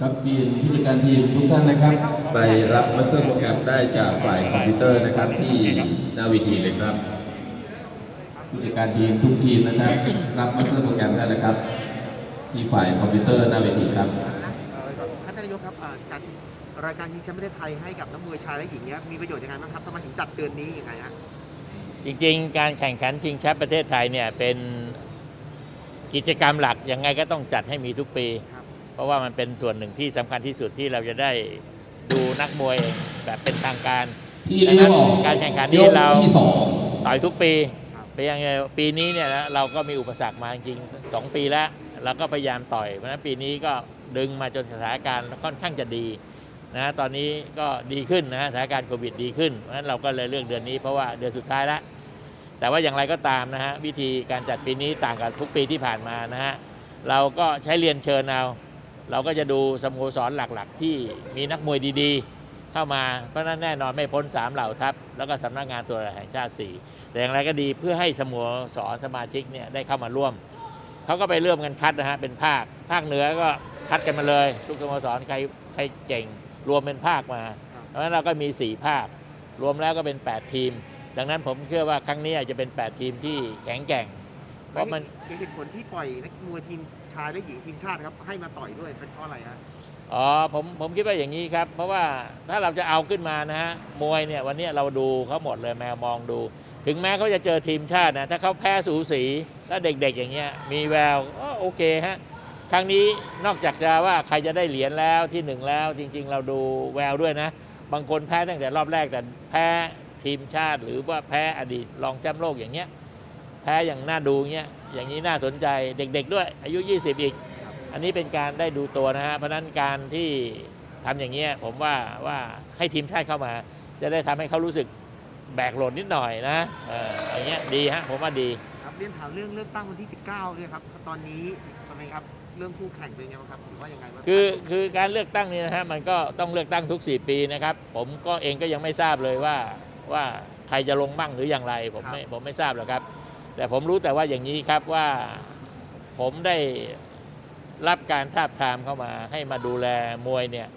ครับทีมผู้จัดการทีมทุกท่านนะครับ ไปรับมาสเตอร์โปรแกรมได้จากฝ่ายคอมพิวเตอร์นะครับที่หน้าเวทีเลยครับผู้จัดการทีมทุกทีมนะครับ รับมาสเตอร์โปรแกรมได้เลยครับ ที่ฝ่ายคอมพิวเตอร์หน้าเวทีครับเอ่อท่านนายกครับเอ่อจัดรายการชิงแชมป์ประเทศไทยให้กับนักมวยชายและหญิงเนี้ยมีประโยชน์ยังไงบ้างครับทำไมถึงจัดเดือนนี้ยังไงฮะจริงๆ การแข่งขันชิงแชมป์ประเทศไทยเนี่ยเป็นกิจกรรมหลักยังไงก็ต้องจัดให้มีทุกปีค รับเพราะว่ามันเป็นส่วนหนึ่งที่สำคัญที่สุดที่เราจะได้ดูนักมวยแบบเป็นทางการที่ดังเรียนั้กนว่าการแข่งขันนี้เราที่สองต่อยทุกปีครับไปยังไงปีนี้เนี่ยนะเราก็มีอุปสรรคมาจริงๆสองปีแล้วเราก็พยายามต่อย เพราะฉะนั้นปีนี้ก็ดึงมาจนสถานการณ์ค่อนข้างจะดีนะตอนนี้ก็ดีขึ้นนะสถานการณ์โควิดดีขึ้นเพราะฉะนั้นเราก็เลยเลือกเดือนนี้เพราะว่าเดือนสุดท้ายแล้วแต่ว่าอย่างไรก็ตามนะฮะวิธีการจัดปีนี้ต่างกับทุกปีที่ผ่านมานะฮะเราก็ใช้เรียนเชิญเอา เราก็จะดูสโมสรหลักๆ ที่มีนักมวยดีๆ เข้ามาเพราะนั้นแน่นอนไม่พ้น 3 เหล่าทัพ แล้วก็สำนักงานตัวแห่งชาติ 4 แต่อย่างไรก็ดีเพื่อให้สโมสรสมาชิกเนี่ยได้เข้ามาร่วม เขาก็ไปเริ่มกันคัดนะฮะเป็นภาค ภาคเหนือก็คัดกันมาเลยทุกสโมสรใครใครเก่งรวมเป็นภาคมา เพราะฉะนั้นเราก็มี 4 ภาค รวมแล้วก็เป็น 8 ทีม ดังนั้นผมเชื่อว่าครั้งนี้อาจจะเป็น 8 ทีมที่แข็งแกร่ง เพราะมันเป็นเหตุผลที่ปล่อยนักมวยทีม ชายและหญิงทีมชาติครับให้มาต่อยด้วยเป็นเพราะอะไรฮะอ๋อผมผมคิดว่าอย่างนี้ครับ เพราะว่าถ้าเราจะเอาขึ้นมานะฮะมวยเนี่ยวันนี้เราดูเขาหมดเลยแมวมองดู ถึงแม้เขาจะเจอทีมชาตินะถ้าเขาแพ้สูสีแล้วเด็กๆอย่างเงี้ยมีแววก็โอเคฮะครั้งนี้นอกจากจะว่าใครจะได้เหรียญแล้วที่หนึ่งแล้ว จริง ๆ เราดูแววด้วยนะ บางคนแพ้ตั้งแต่รอบแรกแต่แพ้ทีมชาติ หรือว่าแพ้อดีตรองแชมป์โลกอย่างเงี้ย แพ้อย่างน่าดูเงี้ยอย่างนี้น่าสนใจเด็กๆด้วย อายุ 20 อีก อันนี้เป็นการได้ดูตัวนะฮะเพราะฉะนั้นการที่ทำอย่างเงี้ยผมว่าว่าให้ทีมชาติเข้ามา จะได้ทำให้เขารู้สึกแบกโหลดนิดหน่อยนะเอออย่างเงี้ยดีฮะผมว่าดีครับเรียนถามเรื่องเลือกตั้งวันที่ 19เนี่ยครับตอนนี้ทำไมครับเรื่องคู่แข่งเป็นยังไงบ้างครับหรือว่ายังไงบ้างคือคือการเลือกตั้งนี่นะฮะมันก็ต้องเลือกตั้งทุก 4 ปีนะครับ ผมก็เองก็ยังไม่ทราบเลยว่าว่าใครจะลงบ้างหรืออย่างไร ผมไม่ผมไม่ทราบหรอกครับ แต่ผมรู้แต่ว่าอย่างนี้ครับว่าผมได้รับการทาบทามเข้ามาให้มาดูแลมวยเนี่ย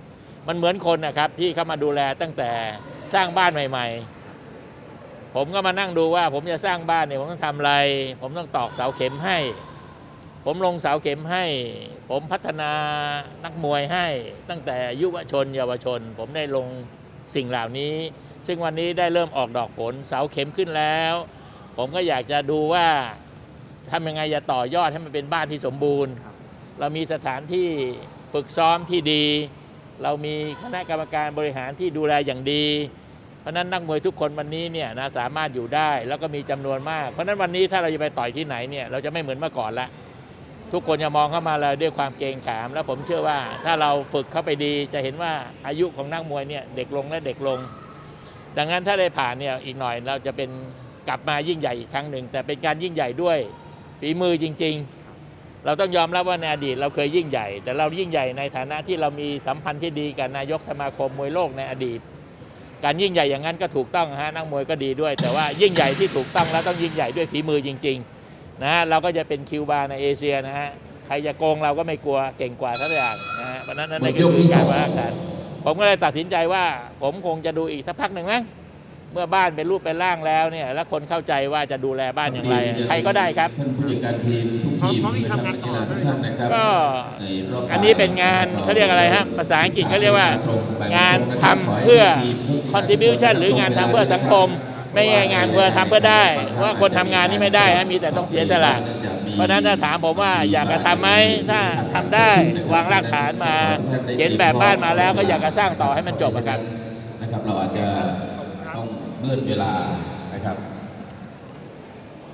มันเหมือนคนนะครับที่เข้ามาดูแลตั้งแต่สร้างบ้านใหม่ ๆ ผมก็มานั่งดูว่า ผมจะสร้างบ้านเนี่ยผมต้องทำอะไร ผมต้องตอกเสาเข็มให้ ผมลงเสาเข็มให้ ผมพัฒนานักมวยให้ ตั้งแต่ยุวชน เยาวชน ผมได้ลงสิ่งเหล่านี้ ซึ่งวันนี้ได้เริ่มออกดอกผลเสาเข็มขึ้นแล้ว ผมก็อยากจะดูว่าทำยังไงจะต่อยอดให้มันเป็นบ้านที่สมบูรณ์ เรามีสถานที่ฝึกซ้อมที่ดี เรามีคณะกรรมการบริหารที่ดูแลอย่างดี เพราะฉะนั้นนักมวยทุกคนวันนี้เนี่ยนะสามารถอยู่ได้แล้วก็มีจำนวนมาก เพราะฉะนั้นวันนี้ถ้าเราจะไปต่อยที่ไหนเนี่ยเราจะไม่เหมือนเมื่อก่อนละทุกคนจะมองเข้ามาเราด้วยความเกรงขาม แล้วผมเชื่อว่าถ้าเราฝึกเข้าไปดีจะเห็นว่าอายุของนักมวยเนี่ยเด็กลงและเด็กลง ดังนั้นถ้าได้ผ่านเนี่ยอีกหน่อยเราจะเป็น กลับมายิ่งใหญ่อีกครั้งหนึ่ง แต่เป็นการยิ่งใหญ่ด้วยฝีมือจริง ๆ เราต้องยอมรับว่าในอดีตเราเคยยิ่งใหญ่ แต่เรายิ่งใหญ่ในฐานะที่เรามีสัมพันธ์ที่ดีกับนายกสมาคมมวยโลกในอดีต การยิ่งใหญ่อย่างนั้นก็ถูกต้องฮะนักมวยก็ดีด้วย แต่ว่ายิ่งใหญ่ที่ถูกต้องแล้วต้องยิ่งใหญ่ด้วยฝีมือจริงๆนะฮะเราก็จะเป็นคิวบาร์ในเอเชียนะฮะใครจะโกงเราก็ไม่กลัวเก่งกว่าทุกอย่างนะฮะเพราะฉะนั้นนั่นก็คือการวางรากฐานผมก็เลยตัดสินใจว่า ผมคงจะดูอีกสักพักหนึ่งมั้ง เมื่อบ้านเป็นรูปเป็นร่างแล้วเนี่ยแล้วคนเข้าใจว่าจะดูแลบ้านอย่างไร ใครก็ได้ครับท่านผู้จัดการทีมทุกทีมนะครับนักกีฬาทุกท่านนะครับก็ในรบอันนี้เป็นงานเขาเรียกอะไรฮะภาษาอังกฤษเขาเรียกว่า งานทำเพื่อ contribution หรืองานทำเพื่อสังคม ไม่ใช่งานเพื่อทำเพื่อได้ว่าคนทำงานนี่ไม่ได้ฮะมีแต่ต้องเสียสละเพราะฉะนั้นถ้าถามผมว่าอยากจะทำไหมถ้าทำได้วางรากฐานมาเขียนแบบบ้านมาแล้วก็อยากจะสร้างต่อให้มันจบอะครับนะครับเราอาจจะต้อง เลื่อนเวลานะครับ